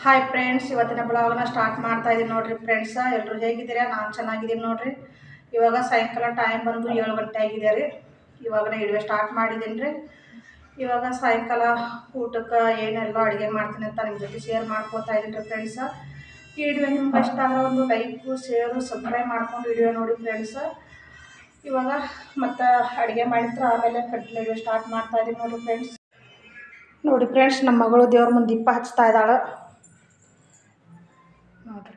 Hi friends ಇವತ್ತಿನ ಬ್ಲಾಗ್ನ start ಮಾಡ್ತಾ ಇದ್ದೀನಿ ನೋಡ್ರಿ ಫ್ರೆಂಡ್ಸ ಎಲ್ಲರೂ ಹೇಗಿದ್ದೀರಾ? ನಾನು ಚೆನ್ನಾಗಿದ್ದೀನಿ ನೋಡ್ರಿ. ಇವಾಗ ಸಾಯಂಕಾಲ ಟೈಮ್ ಬಂದು ಏಳು ಗಂಟೆ ಆಗಿದೆ ರೀ ಇವಾಗ ಇಡುವೆ ಸ್ಟಾರ್ಟ್ ಮಾಡಿದ್ದೀನಿ ರೀ. ಇವಾಗ ಸಾಯಂಕಾಲ ಊಟಕ್ಕೆ ಏನೆಲ್ಲ ಅಡುಗೆ ಮಾಡ್ತೀನಿ ಅಂತ ನಿಮ್ಮ ಜೊತೆ ಶೇರ್ ಮಾಡ್ಕೊತಾ ಇದ್ದೀನಿ ರೀ ಫ್ರೆಂಡ್ಸ ಈ ವಿಡಿಯೋ ನಿಮ್ಗೆ ಇಷ್ಟ ಆಗೋ ಒಂದು ಲೈಕು ಶೇರು ಸಬ್ಸ್ಕ್ರೈಬ್ ಮಾಡ್ಕೊಂಡು ವಿಡಿಯೋ ನೋಡಿ ಫ್ರೆಂಡ್ಸ ಇವಾಗ ಮತ್ತು ಅಡುಗೆ ಮಾಡಿದ್ರೆ ಆಮೇಲೆ ಕಟ್ಲ ಸ್ಟಾರ್ಟ್ ಮಾಡ್ತಾ ಇದ್ದೀನಿ ನೋಡಿ ಫ್ರೆಂಡ್ಸ್ ನೋಡಿ ಫ್ರೆಂಡ್ಸ್ ನಮ್ಮ ಮಗಳು ದೇವ್ರ ಮುಂದೆ ದೀಪ ಹಚ್ತಾ ಇದ್ದಾಳೆ ನೋಡ್ರಿ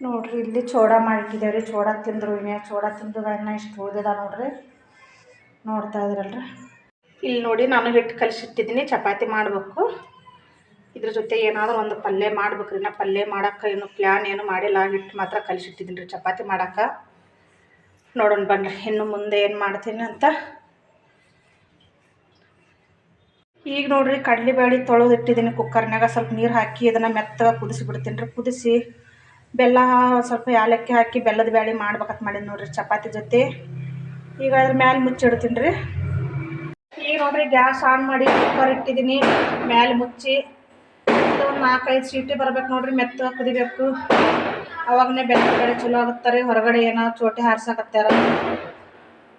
ನೋಡ್ರಿ, ಇಲ್ಲಿ ಚೋಡ ಮಾಡಿಟ್ಟಿದ್ದೇವೆ ರೀ ಚೋಡ ತಿಂದ್ರು ಇನ್ಯಾಗ ಚೋಡ ತಿಂದು ಇನ್ನ ಇಷ್ಟು ಉಳಿದದ ನೋಡ್ರಿ. ನೋಡ್ತಾ ಇದ್ರಲ್ರಿ. ಇಲ್ಲಿ ನೋಡಿ ನಾನು ಹಿಟ್ಟು ಕಲಿಸಿಟ್ಟಿದ್ದೀನಿ, ಚಪಾತಿ ಮಾಡಬೇಕು. ಇದ್ರ ಜೊತೆ ಏನಾದರೂ ಒಂದು ಪಲ್ಯ ಮಾಡ್ಬೇಕು ರೀ ನಾ ಪಲ್ಯ ಮಾಡೋಕ್ಕೆ ಏನು ಪ್ಲ್ಯಾನ್ ಏನು ಮಾಡಿಲ್ಲ ಹಿಟ್ಟು ಮಾತ್ರ ಕಲಿಸಿಟ್ಟಿದ್ದೀನಿ ರೀ ಚಪಾತಿ ಮಾಡೋಕ್ಕೆ. ನೋಡೋಣ ಬನ್ರಿ, ಇನ್ನು ಮುಂದೆ ಏನು ಮಾಡ್ತೀನಿ ಅಂತ. ಈಗ ನೋಡ್ರಿ ಕಡಲೆಬೇಳೆ ತೊಳೆದು ಇಟ್ಟಿದ್ದೀನಿ ಕುಕ್ಕರ್ನಾಗ ಸ್ವಲ್ಪ ನೀರು ಹಾಕಿ ಅದನ್ನು ಮೆತ್ತಗೆ ಕುದಿಸಿ ಬಿಡ್ತೀನಿ ರೀ ಕುದಿಸಿ. ಬೆಲ್ಲ ಸ್ವಲ್ಪ ಏಲಕ್ಕಿ ಹಾಕಿ ಬೆಲ್ಲದ ಬ್ಯಾಳಿ ಮಾಡ್ಬೇಕಂತ ಮಾಡೀನಿ ನೋಡ್ರಿ ಚಪಾತಿ ಜೊತೆ. ಈಗ ಅದ್ರ ಮ್ಯಾಲೆ ಮುಚ್ಚಿಡ್ತೀನಿ ರೀ. ಈಗ ನೋಡ್ರಿ ಗ್ಯಾಸ್ ಆನ್ ಮಾಡಿ ಕುಕ್ಕರ್ ಇಟ್ಟಿದ್ದೀನಿ ಮ್ಯಾಲೆ ಮುಚ್ಚಿ ಒಂದು ನಾಲ್ಕೈದು ಸೀಟಿ ಬರ್ಬೇಕು ನೋಡ್ರಿ ಮೆತ್ತ ಕುದಿಬೇಕು. ಅವಾಗನೇ ಬೆಲ್ಲದ ಬೇಳೆ ಚಲೋ ಆಗುತ್ತಾರೆ ಹೊರಗಡೆ ಏನೋ ಚೋಟಿ ಹಾರ್ಸಕತ್ತಾರ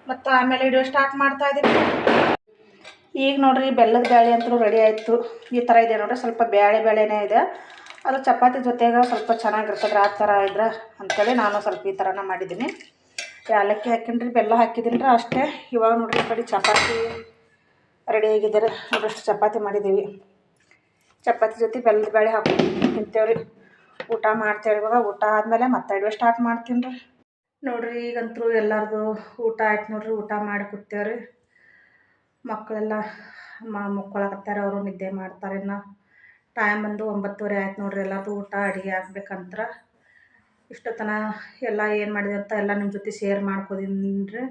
ಮತ್ತು ಆಮೇಲೆ ವಿಡಿಯೋ ಸ್ಟಾರ್ಟ್ ಮಾಡ್ತಾ ಇದ್ದೀನಿ ಈಗ ನೋಡ್ರಿ ಬೆಲ್ಲದ ಬ್ಯಾಳಿ ಅಂತೂ ರೆಡಿ ಆಯಿತು. ಈ ಥರ ಇದೆ ನೋಡ್ರಿ. ಸ್ವಲ್ಪ ಬ್ಯಾಳೆ ಬೇಳೆನೇ ಇದೆ. ಅದು ಚಪಾತಿ ಜೊತೆಗೆ ಸ್ವಲ್ಪ ಚೆನ್ನಾಗಿರ್ತದೆ ಆ ಥರ ಇದ್ರೆ ಅಂಥೇಳಿ ನಾನು ಸ್ವಲ್ಪ ಈ ಥರನ ಮಾಡಿದ್ದೀನಿ. ಏಲಕ್ಕಿ ಹಾಕಿನ್ರಿ, ಬೆಲ್ಲ ಹಾಕಿದ್ದೀನಿ ರೀ ಅಷ್ಟೇ. ಇವಾಗ ನೋಡ್ರಿ ಕಡೆ ಚಪಾತಿ ರೆಡಿ ಆಗಿದ್ದಾರೆ ನೋಡಷ್ಟು ಚಪಾತಿ ಮಾಡಿದ್ದೀವಿ. ಚಪಾತಿ ಜೊತೆ ಬೆಲ್ಲದ ಬೇಳೆ ಹಾಕೊಂಡು ತಿಂತೇವ್ರಿ. ಊಟ ಮಾಡ್ತೇವೆ ಇವಾಗ. ಊಟ ಆದಮೇಲೆ ಮತ್ತೆ ಅಡುಗೆ ಸ್ಟಾರ್ಟ್ ಮಾಡ್ತೀನಿ ರೀ ನೋಡ್ರಿ, ಈಗಂತೂ ಎಲ್ಲರದು ಊಟ ಆಯ್ತು ನೋಡ್ರಿ. ಊಟ ಮಾಡಿ ಕೂತೇವ್ರಿ. ಮಕ್ಕಳೆಲ್ಲ ಮಕ್ಕೊಳಕತ್ತಾರ, ಅವರು ನಿದ್ದೆ ಮಾಡ್ತಾರೆ ಇನ್ನು. ಟೈಮ್ ಬಂದು ಒಂಬತ್ತುವರೆ ಆಯ್ತು ನೋಡ್ರಿ ಎಲ್ಲರದು ಊಟ, ಅಡುಗೆ ಆಗ್ಬೇಕಂತ್ರ. ಇಷ್ಟೊತ್ತನ ಎಲ್ಲ ಏನು ಮಾಡಿದೆ ಅಂತ ಎಲ್ಲ ನಿಮ್ಮ ಜೊತೆ ಶೇರ್ ಮಾಡ್ಕೊದಿನ್ರಿ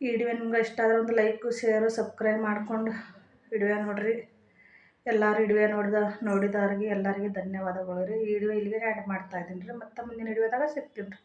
ಈ ವಿಡಿಯೋ ನಿಮ್ಗೆ ಇಷ್ಟ ಆದ್ರೆ ಒಂದು ಲೈಕು ಶೇರು ಸಬ್ಸ್ಕ್ರೈಬ್ ಮಾಡ್ಕೊಂಡು ವಿಡಿಯೋ ನೋಡ್ರಿ. ಎಲ್ಲರೂ ವಿಡಿಯೋ ನೋಡಿದ, ನೋಡಿದವ್ರಿಗೆ ಎಲ್ಲರಿಗೆ ಧನ್ಯವಾದಗಳು ರೀ. ಈ ವಿಡಿಯೋ ಇಲ್ಲಿಗೆ ಆ್ಯಡ್ ಮಾಡ್ತಾ ಇದ್ದೀನಿ ರೀ. ಮತ್ತು ಮುಂದಿನ ವಿಡಿಯೋದಾಗ ಸಿಗ್ತೀನಿ ರೀ.